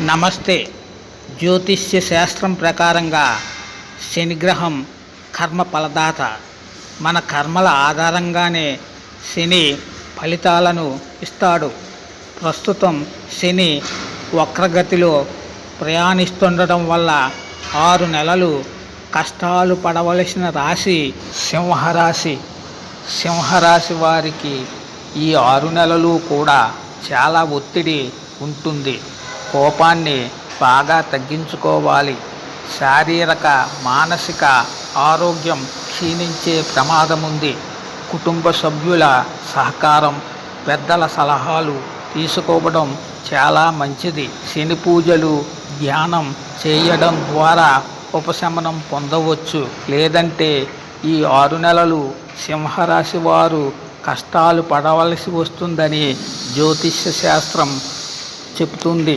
నమస్తే. జ్యోతిష్య శాస్త్రం ప్రకారంగా శనిగ్రహం కర్మ ఫలదాత. మన కర్మల ఆధారంగానే శని ఫలితాలను ఇస్తాడు. ప్రస్తుతం శని వక్రగతిలో ప్రయాణిస్తుండటం వల్ల ఆరు నెలలు కష్టాలు పడవలసిన రాశి సింహరాశి. సింహరాశి వారికి ఈ ఆరు నెలలు కూడా చాలా ఒత్తిడి ఉంటుంది. కోపాన్ని బాగా తగ్గించుకోవాలి. శారీరక మానసిక ఆరోగ్యం క్షీణించే ప్రమాదం ఉంది కుటుంబ సభ్యుల సహకారం పెద్దల సలహాలు తీసుకోవడం చాలా మంచిది. శని పూజలు ధ్యానం చేయడం ద్వారా ఉపశమనం పొందవచ్చు. లేదంటే ఈ ఆరు నెలలు సింహరాశి వారు కష్టాలు పడవలసి వస్తుందని జ్యోతిష్య శాస్త్రం చెబుతుంది